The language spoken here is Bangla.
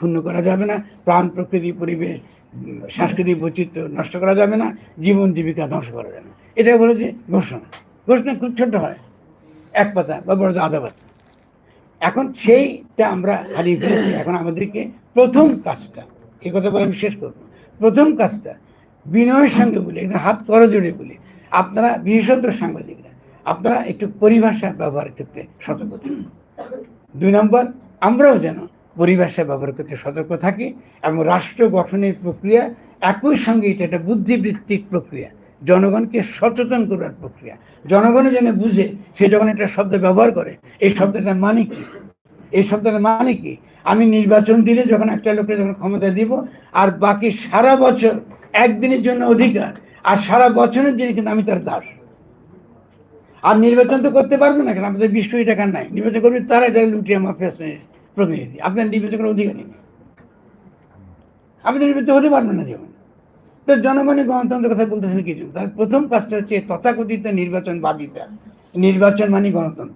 ক্ষুণ্ণ করা যাবে না, প্রাণ, প্রকৃতি, পরিবেশ, সাংস্কৃতিক বৈচিত্র্য নষ্ট করা যাবে না, জীবন, জীবিকা ধ্বংস করা যাবে না। এটা বলে যে ঘোষণা। ঘোষণা খুব ছোট হয়, এক পাতা বা বড় আধা পাতা। এখন সেইটা আমরা হারিয়ে ফেলেছি, এখন আমাদেরকে প্রথম কাজটা এই কথা বলে আমি শেষ করব, প্রথম কাজটা বিনয়ের সঙ্গে বলি, একদম হাত করজোড়ে বলি। আপনারা বিশেষত সাংবাদিকরা, আপনারা একটু পরিভাষা ব্যবহার করতে সতর্ক থাকুন। দুই নম্বর, আমরাও যেন পরিভাষা ব্যবহার করতে সতর্ক থাকি এবং রাষ্ট্র গঠনের প্রক্রিয়া একই সঙ্গে এটা একটা বুদ্ধিবৃত্তিক প্রক্রিয়া। জনগণকে সচেতন করার প্রক্রিয়া। জনগণও যেন বুঝে সে যখন একটা শব্দ ব্যবহার করে, এই শব্দটার মানে কি? এই শব্দটার মানে কি? আমি নির্বাচন দিলে যখন একটা লোকের যখন ক্ষমতা দিব, আর বাকি সারা বছর একদিনের জন্য অধিকার, আর সারা বছরের জন্য কিন্তু আমি তার দাস। আর নির্বাচন তো করতে পারব না কেন? আমাদের বিশ কোটি টাকা নাই। নির্বাচন করবে তারা যারা লুটিয়ে মাফিয়া শ্রেণির প্রতিনিধি। আপনার নির্বাচিত কোনো অধিকারই নেই। আপনি তো নির্বাচিত হতে পারবেন না যেমন তো জনগণের গণতন্ত্রের কথা বলতেছেন কিছু? তার প্রথম কাজটা হচ্ছে তথাকথিত নির্বাচন বাদিতা নির্বাচন মানে গণতন্ত্র।